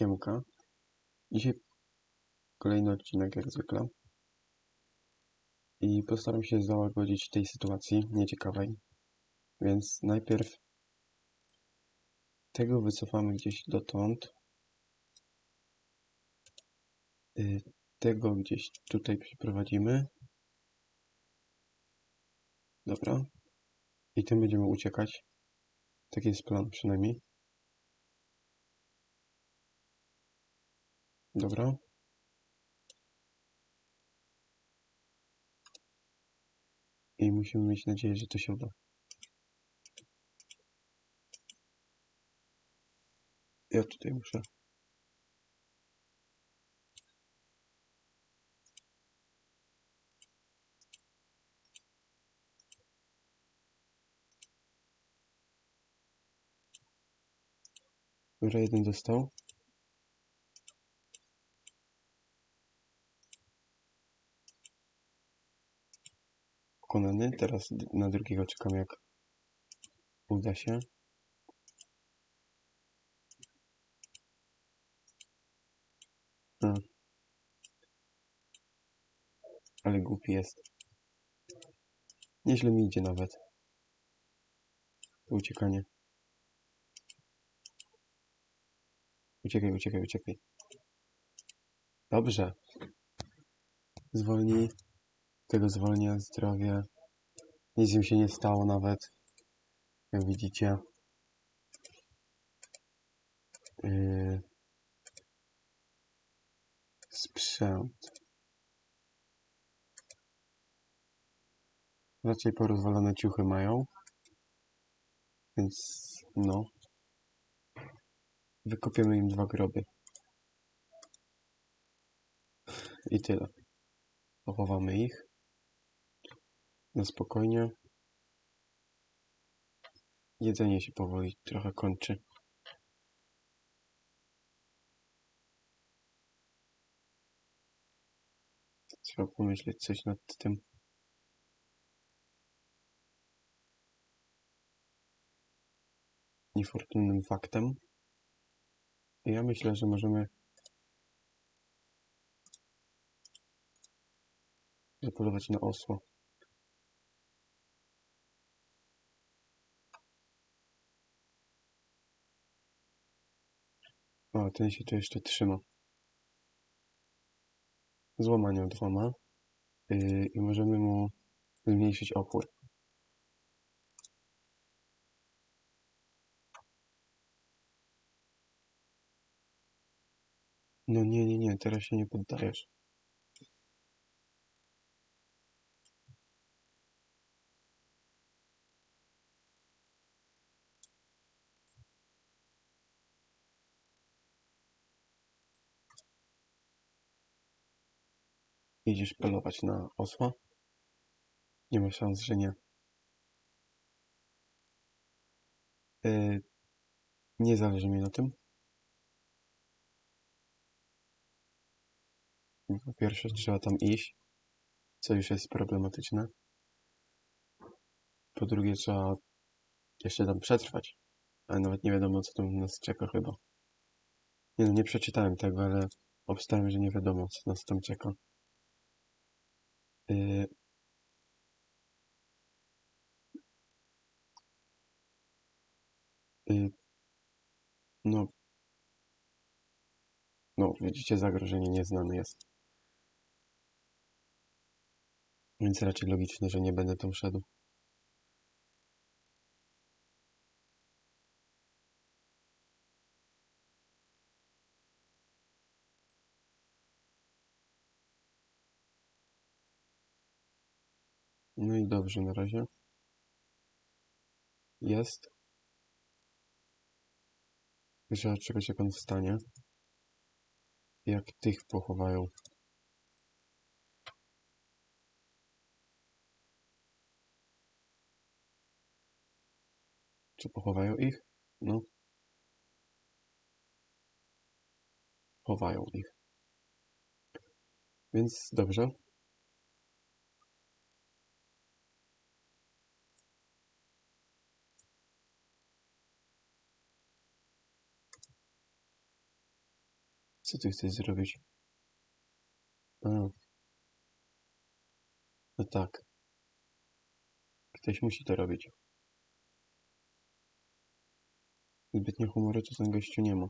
Siemka. Dzisiaj kolejny odcinek jak zwykle. I postaram się załagodzić tej sytuacji nieciekawej. Więc najpierw tego wycofamy gdzieś dotąd. Y, Tego gdzieś tutaj przeprowadzimy. Dobra. I tym będziemy uciekać. Taki jest plan przynajmniej. Dobra. I musimy mieć nadzieję, że to się uda. Ja tutaj muszę. Dobra, jeden dostał. Pokonany. Teraz na drugiego czekam jak uda się. A. Ale głupi jest. Nieźle mi idzie nawet. Uciekanie. Uciekaj, uciekaj, uciekaj. Dobrze. Zwolnij. Tego zwolnię zdrowie. Nic im się nie stało nawet. Jak widzicie. Yy... Sprzęt. Raczej porozwalone ciuchy mają. Więc no. Wykopiemy im dwa groby. I tyle. Pochowamy ich. Na spokojnie. Jedzenie się powoli trochę kończy. Trzeba pomyśleć coś nad tym. Niefortunnym faktem. Ja myślę, że możemy zapolować na osła. Ten się tu jeszcze trzyma. Złamaniał dwoma. Yy, I możemy mu zmniejszyć opór. No nie, nie, nie, teraz się nie poddajesz. Idziesz polować na osła? Nie ma szans, że nie. Yy, nie zależy mi na tym. Po pierwsze, trzeba tam iść, co już jest problematyczne. Po drugie, trzeba jeszcze tam przetrwać, ale nawet nie wiadomo, co tam nas czeka chyba. Nie no, nie przeczytałem tego, ale obstałem, że nie wiadomo, co nas tam czeka. Yy... Yy... No, no, widzicie, zagrożenie nieznane jest. Więc raczej logiczne, że nie będę tam szedł. No i dobrze na razie. Jest. Trzeba czekać jak on wstanie. Jak tych pochowają. Czy pochowają ich? No. Chowają ich. Więc dobrze. Co ty chcesz zrobić? A. No tak. Ktoś musi to robić. Zbytnio humoru to ten gościu nie ma.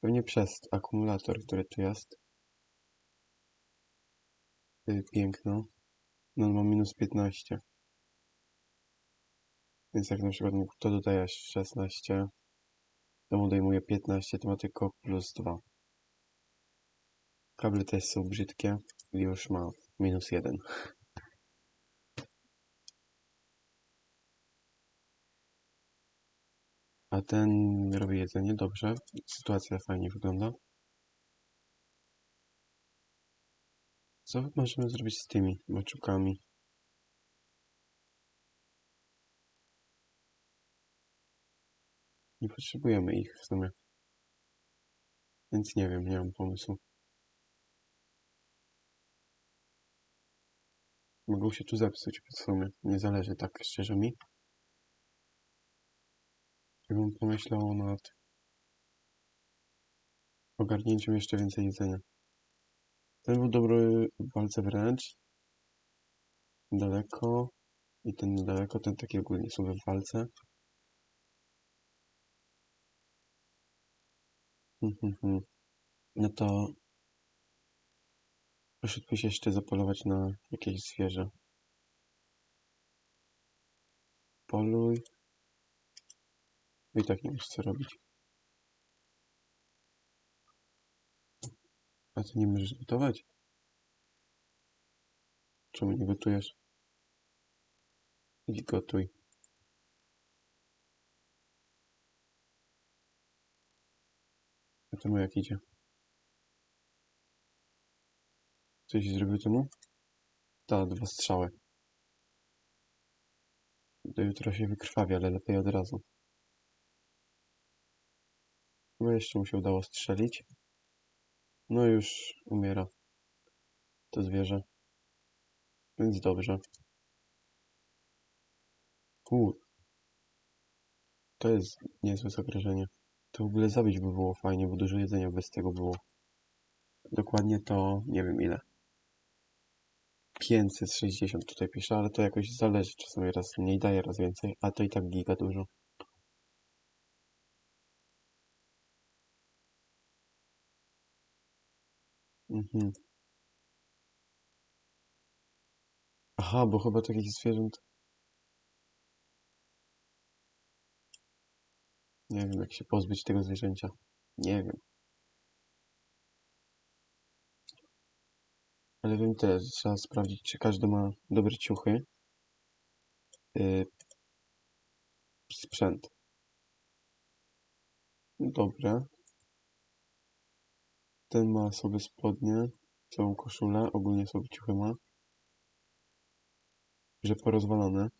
Pewnie przez akumulator, który tu jest. Yy, piękno. No on ma minus 15. Więc jak na przykład to dodajesz 16, to mu odejmuje 15, to ma tylko plus 2. Kable też są brzydkie i już ma minus 1. A ten robi jedzenie dobrze. Sytuacja fajnie wygląda. Co możemy zrobić z tymi maczukami? Nie potrzebujemy ich w sumie. Więc nie wiem, nie mam pomysłu. Mogą się tu zepsuć w sumie. Nie zależy tak szczerze mi. Ja bym pomyślał nad ogarnięciem jeszcze więcej jedzenia. Ten był dobry w walce wręcz. Daleko. I ten daleko, ten taki ogólnie słaby w walce. No to poszedłbyś jeszcze zapolować na jakieś zwierzę. Poluj. I tak nie wiesz co robić. A ty nie możesz gotować? Czemu nie gotujesz? Idź gotuj. A temu jak idzie? Coś zrobił temu? Ta, dwa strzały. Do jutra się wykrwawi, ale lepiej od razu. Chyba jeszcze mu się udało strzelić. No już umiera to zwierzę. Więc dobrze. Kur. To jest niezłe zagrożenie. To w ogóle zabić by było fajnie, bo dużo jedzenia bez tego było. Dokładnie to nie wiem ile. 560 tutaj pisze, ale to jakoś zależy. Czasami raz mniej daje, raz więcej, a to i tak giga dużo. Mhm. Aha, bo chyba takich zwierząt... Nie wiem, jak się pozbyć tego zwierzęcia. Nie wiem. Ale wiem też, trzeba sprawdzić, czy każdy ma dobre ciuchy. Yy, sprzęt. Dobre. Ten ma sobie spodnie, całą koszulę, ogólnie sobie ciuchy ma. Że porozwalone.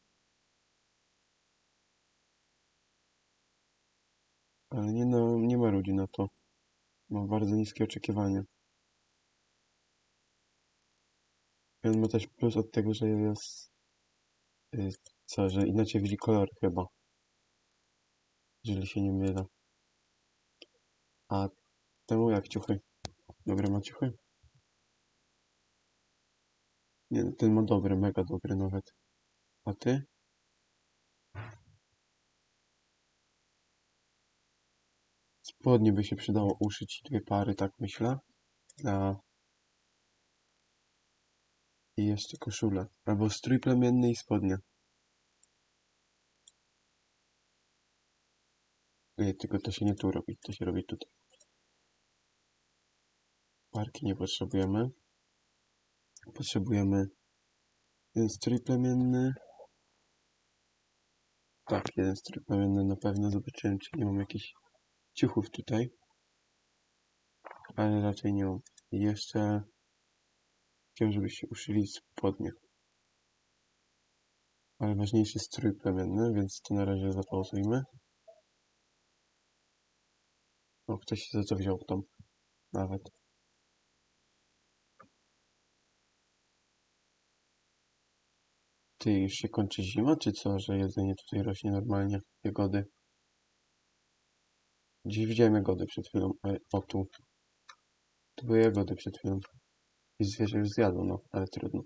Ale nie, no, nie ma ludzi na to. Ma bardzo niskie oczekiwania. On ma też plus od tego, że jest... Co, że inaczej widzi kolor chyba. Jeżeli się nie mylę. A temu jak ciuchy? Dobre ma ciuchy? Nie, ten ma dobry, mega dobry nawet. A ty? Spodnie by się przydało uszyć dwie pary, tak myślę. A... I jeszcze koszulę. Albo strój plemienny i spodnie. Nie, tylko to się nie tu robi, to się robi tutaj. Parki nie potrzebujemy. Potrzebujemy jeden strój plemienny. Tak, jeden strój plemienny na pewno. Zobaczyłem, czy nie mam jakichś ciuchów tutaj. Ale raczej nie mam. Jeszcze chciałem, żebyście uszyli spodnie. Ale ważniejszy strój plemienny, więc to na razie zapauzujmy. O, ktoś się za to wziął tam. Nawet. Ty, już się kończy zima, czy co, że jedzenie tutaj rośnie normalnie? Jagody. Gdzieś widziałem jagody przed chwilą. E, o tu. Tu były jagody przed chwilą. I zwierzę już zjadło, no, ale trudno.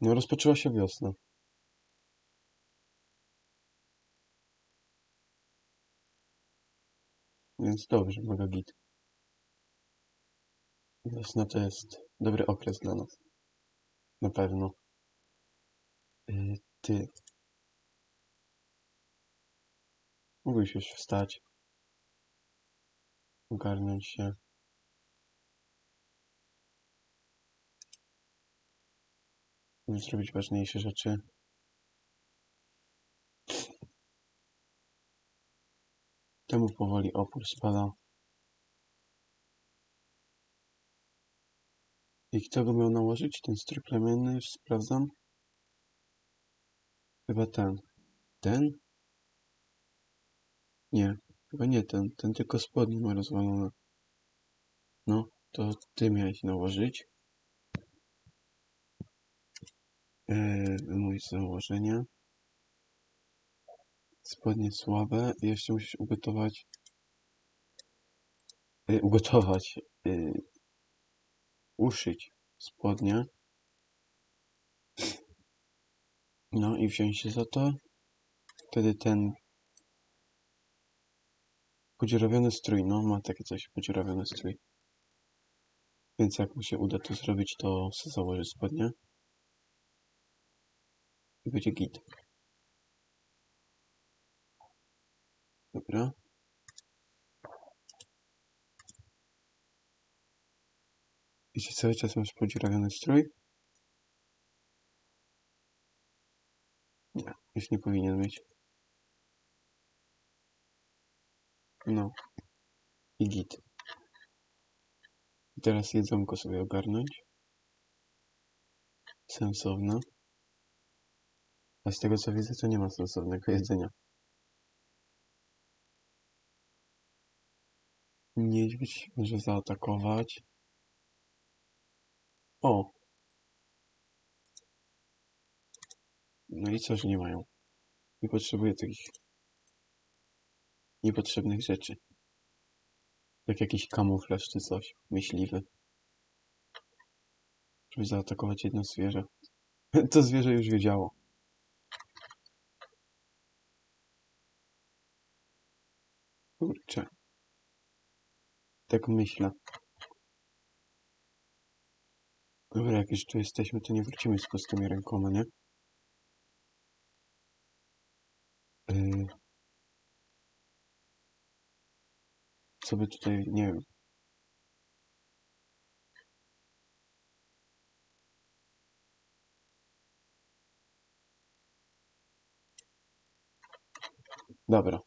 No, rozpoczęła się wiosna. Więc dobrze, mega git. Wiosna to jest dobry okres dla nas. Na pewno. Yy, ty. Mógłbyś już wstać. Ogarnąć się. Zrobić ważniejsze rzeczy. Temu powoli opór spada. I kto go miał nałożyć? Ten strój plemienny, sprawdzam. Chyba ten. Ten? Nie, chyba nie ten. Ten tylko spodnie ma rozwalone. No, to ty miałeś nałożyć. Yy, mój założenia. Spodnie słabe. Jeszcze musisz ugotować. Yy, ugotować. Yy, uszyć spodnie. No i wziąć się za to. Wtedy ten podziurawiony strój, no ma takie coś, podziurawiony strój. Więc jak mu się uda to zrobić, to założy spodnie. I będzie git. Dobra. Jeśli cały czas masz podziurawiony strój? Nie, już nie powinien mieć. No. I git. I teraz jedzonko sobie ogarnąć. Sensowne. A z tego co widzę, to nie ma sensownego jedzenia. Niedźwiedź może zaatakować. O! No i co, że nie mają? Nie potrzebuję takich niepotrzebnych rzeczy. Jak jakiś kamuflaż czy coś. Myśliwy. Żeby zaatakować jedno zwierzę. To zwierzę już wiedziało. Kurczę. Tak myślę. Dobra, jak już tu jesteśmy, to nie wrócimy z pustymi rękoma, nie? Yy... Co by tutaj, nie wiem. Dobra.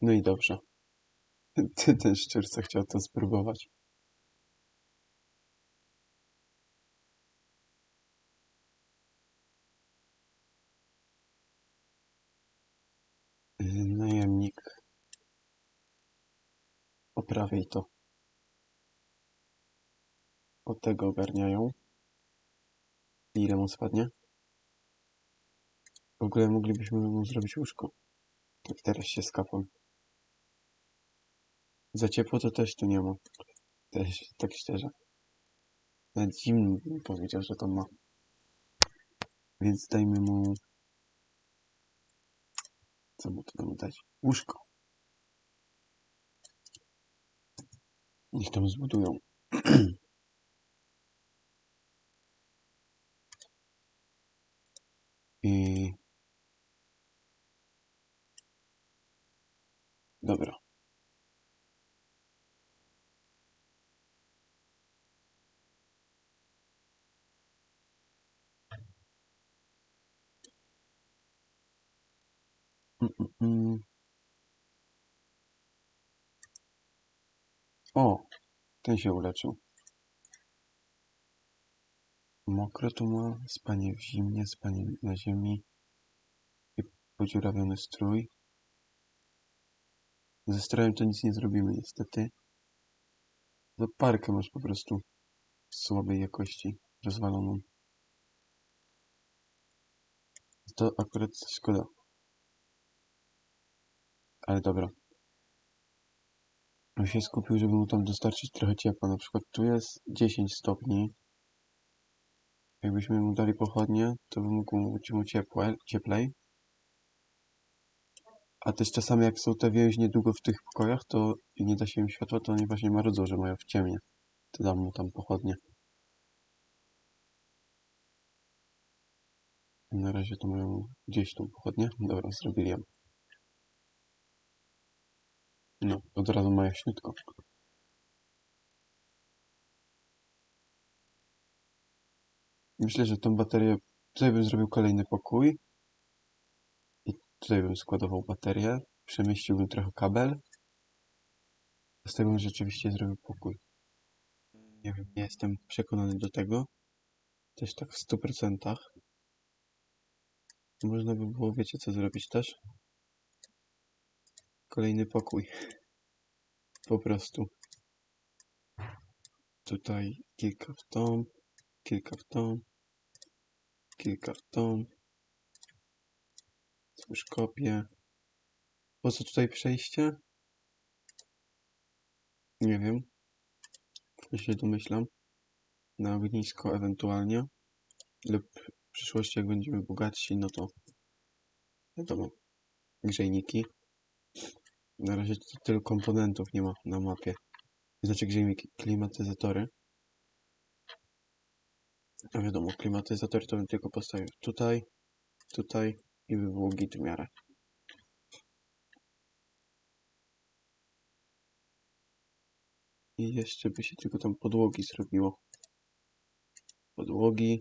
No i dobrze. Ty, ten szczur, chciał to spróbować. Yy, Najemnik. Oprawiaj to. Od tego ogarniają. Ile mu spadnie? W ogóle moglibyśmy mu zrobić łóżko. Tak teraz się skapam. Za ciepło to też tu nie ma. Też, tak szczerze. Nawet zimno bym powiedział, że to ma. Więc dajmy mu... Co mu tu dać? Łóżko. Niech tam zbudują. I... Dobra. Mm, O, ten się uleczył. Mokro tu ma, spanie w zimnie, spanie na ziemi i podziurawiony strój. Ze strojem to nic nie zrobimy niestety. To parkę masz po prostu. słabej jakości, rozwaloną. To akurat szkoda. Ale dobra. On się skupił, żeby mu tam dostarczyć trochę ciepła. Na przykład tu jest 10 stopni. Jakbyśmy mu dali pochodnie, to by mógł być mu ciepłe, cieplej. A też czasami jak są te więźnie długo w tych pokojach, to i nie da się im światła, to oni właśnie marudzą, że mają w ciemnie. To dam mu tam pochodnie. Na razie to mają gdzieś tą pochodnię. Dobra, zrobili ją. No, od razu ma jaśniutko. Myślę, że tą baterię... Tutaj bym zrobił kolejny pokój. I tutaj bym składował baterię. Przemieściłbym trochę kabel. Z tego bym rzeczywiście zrobił pokój. Nie wiem, nie jestem przekonany do tego. Też tak w 100%. Można by było, wiecie co zrobić też? Kolejny pokój. Po prostu. Tutaj kilka w tą, kilka w tą, kilka w tą. Stwórz kopię. Po co tutaj przejście? Nie wiem. Ja się domyślam. Na ognisko ewentualnie. Lub w przyszłości jak będziemy bogatsi, no to wiadomo. Grzejniki. Na razie tylu komponentów nie ma na mapie. Znaczy grzejniki, klimatyzatory. A wiadomo, klimatyzatory to bym tylko postawił tutaj, tutaj i by było git w miarę. I jeszcze by się tylko tam podłogi zrobiło. Podłogi.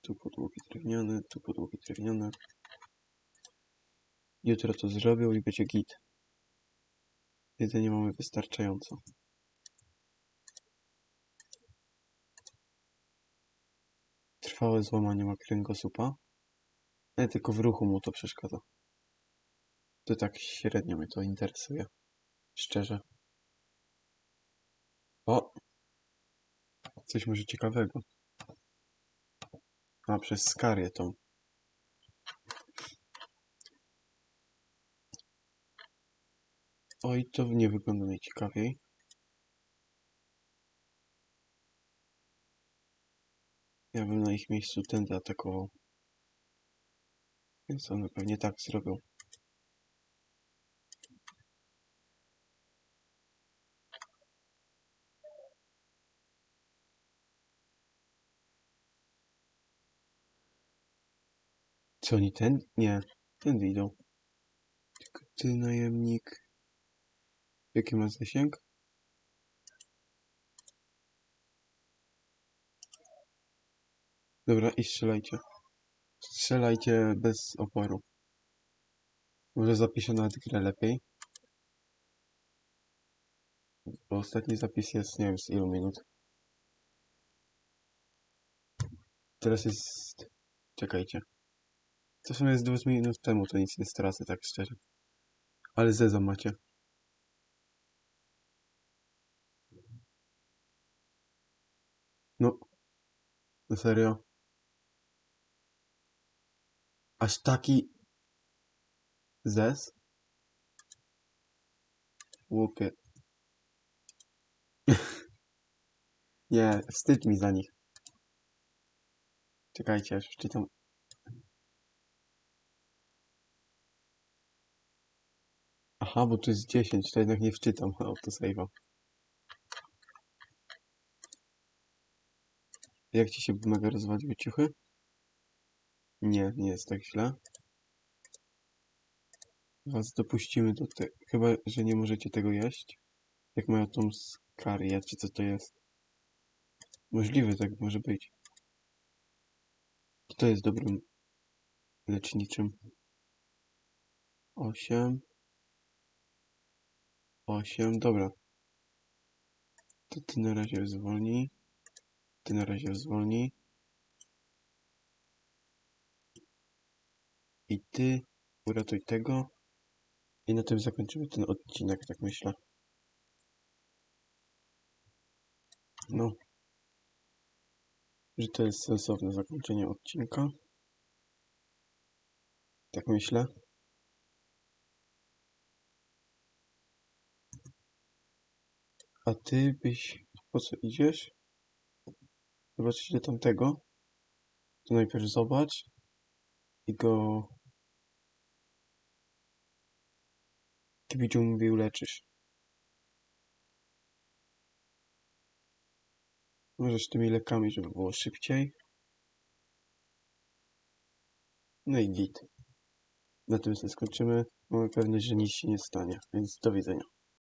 Tu podłogi drewniane, tu podłogi drewniane. Jutro to zrobią i będzie git. Jedzenie mamy wystarczająco. Trwałe złamanie ma kręgosłupa. Ale tylko w ruchu mu to przeszkadza. To tak średnio mnie to interesuje. Szczerze. O! Coś może ciekawego. A, przez skarię tą. Oj, to nie wygląda najciekawiej. Ja bym na ich miejscu tędy atakował. Więc one pewnie tak zrobią. Co oni ten? Nie. Tędy idą. Tylko ty, najemnik. Jaki ma zasięg? Dobra, i strzelajcie. Strzelajcie bez oporu. Może zapiszę nawet grę lepiej. Bo ostatni zapis jest, nie wiem, z ilu minut. Teraz jest... Czekajcie. To w sumie jest 2 minut temu, to nic nie stracę, tak szczerze. Ale zeza macie. No. Serio? Aż taki... Zez? Łupie. Nie, wstyd mi za nich. Czekajcie, aż wczytam. Aha, bo tu jest 10, to jednak nie wczytam autosave'a. Jak ci się mega rozwaliły ciuchy? Nie, nie jest tak źle. Was dopuścimy do tego. Chyba, że nie możecie tego jeść. Jak mają tą skarię, czy co to jest? Możliwe, tak może być. Kto jest dobrym leczniczym? Osiem. Osiem, dobra. To ty na razie zwolnij. Ty na razie zwolnij. I ty uratuj tego. I na tym zakończymy ten odcinek, tak myślę. No. Że to jest sensowne zakończenie odcinka. Tak myślę. A ty byś... Po co idziesz? Zobaczyć do tamtego. To najpierw zobacz. I go... Kibiciu mówi uleczysz. Możesz tymi lekami, żeby było szybciej. No i git. Na tym sobie skończymy. Mamy pewność, że nic się nie stanie, więc do widzenia.